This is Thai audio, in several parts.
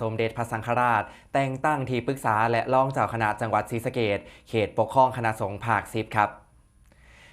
สมเด็จพระสังฆราช แต่งตั้งที่ปรึกษาและรองเจ้าคณะจังหวัดศรีสะเกษเขตปกครองคณะสงฆ์ภาคสิบครับ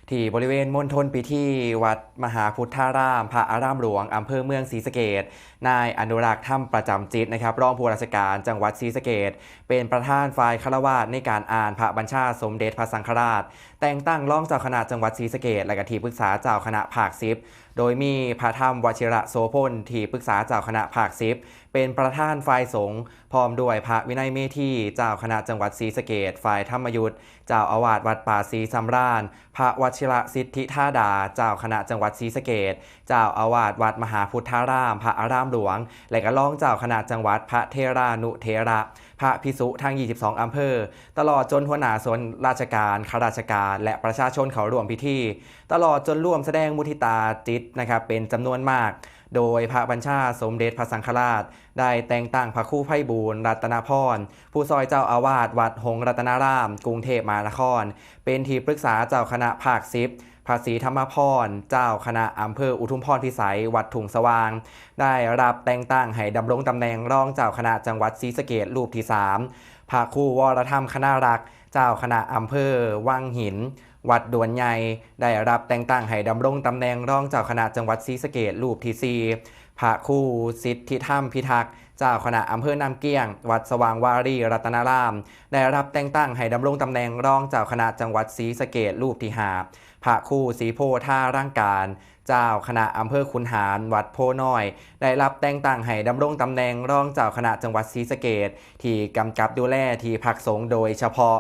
ที่บริเวณมณฑลพิธีวัดมหาพุทธาราม พระอารามหลวงอำเภอเมืองศรีสะเกษนายอนุรักษ์ถ้ำประจำจิตนะครับ รองผู้ราชการจังหวัดศรีสะเกษเป็นประธานฝ่ายคาวาสในการอ่านพระบัญชาสมเด็จพระสังฆราช แต่งตั้งรองเจ้าคณะจังหวัดศรีสะเกษและกทีปรึกษาเจ้าคณะภาคสิบโดยมีพระธรรมวชิระโสพลที่ปรึกษาเจ้าคณะภาคสิบเป็นประธานฝ่ายสงฆ์พร้อมด้วยพระวินัยเมธีเจ้าคณะจังหวัดศรีสะเกษฝ่ายธรรมยุทธเจ้าอาวาสวัดป่าศรีสำราญ พระวชิระสิทธิธาดา เจ้าคณะจังหวัดศรีสะเกษเจ้าอาวาสวัดมหาพุทธาราม พระอารามหลวง และก็รองเจ้าคณะจังหวัดพระเทรานุเทระ พระพิสุทั้ง 22 อำเภอ ตลอดจนหัวหน้าส่วนราชการข้าราชการและประชาชนเขาร่วมพิธี ตลอดจนร่วมแสดงมุทิตาจิตนะครับเป็นจำนวนมาก โดยพระบัญชาสมเด็จพระสังฆราช ได้แต่งตั้งพระคู่ไพบูลย์รัตนาพรผู้ซอยเจ้าอาวาสวัดหงรัตนาราม กรุงเทพมหานคร เป็นที่ปรึกษาเจ้าคณะภาคสิบพระศรีธรรมพร เจ้าคณะอำเภออุทุมพรพิสัย วัดถุงสว่าง ได้รับแต่งตั้งให้ดำรงตำแหน่งรองเจ้าคณะจังหวัดศรีสะเกษรูปที่3พระครูวรธรรมคณะรัก เจ้าคณะอำเภอวังหิน วัดดวนใหญ่ได้รับแต่งตั้งให้ดำรงตำแหน่งรองเจ้าคณะจังหวัดศรีสะเกษรูปที่ 4 พระครูสิทธิธรรมพิทักษ์เจ้าคณะอำเภอนามเกี้ยง วัดสว่างวารีรัตนาราม ได้รับแต่งตั้งให้ดำรงตำแหน่งรองเจ้าคณะจังหวัดศรีสะเกษรูปที่5พระครูศรีโพธาร่างการ เจ้าคณะอำเภอคุนหาร วัดโพน้อย ได้รับแต่งตั้งให้ดำรงตำแหน่งรองเจ้าคณะจังหวัดศรีสะเกษที่กำกับดูแลที่พักสงโดยเฉพาะ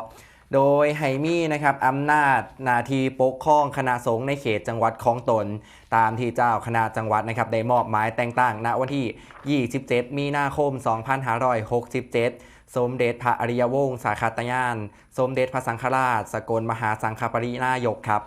โดยไฮมี่นะครับอำนาจนาทีปกครองคณะสงฆ์ในเขตจังหวัดของตน ตามที่เจ้าคณะจังหวัดนะครับได้มอบหมายแต่งตั้งณวันที่ 27 มีนาคม 2567 สมเด็จพระอริยวงศ์สาคาตยาน สมเด็จพระสังฆราช สกลมหาสังฆปรินายกครับ